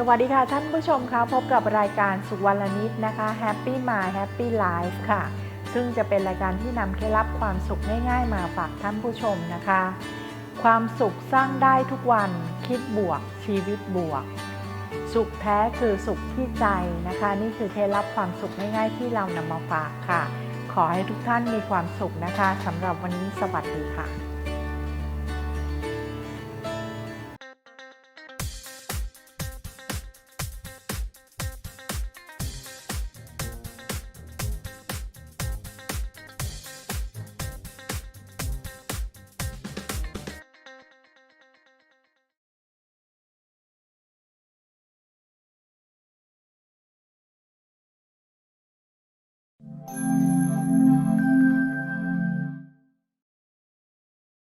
สวัสดีค่ะท่านผู้ชมคะพบกับรายการสุวรรณนิดนะคะ Happy Mind Happy Life ค่ะ ซึ่งจะเป็นรายการที่นำเคล็ดลับความสุขง่ายๆ มาฝากท่านผู้ชมนะคะ ความสุขสร้างได้ทุกวันคิดบวก ชีวิตบวก สุขแท้คือสุขที่ใจนะคะ นี่คือเคล็ดลับความสุขง่ายๆ ที่เรานำมาฝากค่ะ ขอให้ทุกท่านมีความสุขนะคะสำหรับวันนี้สวัสดีค่ะ Thank you.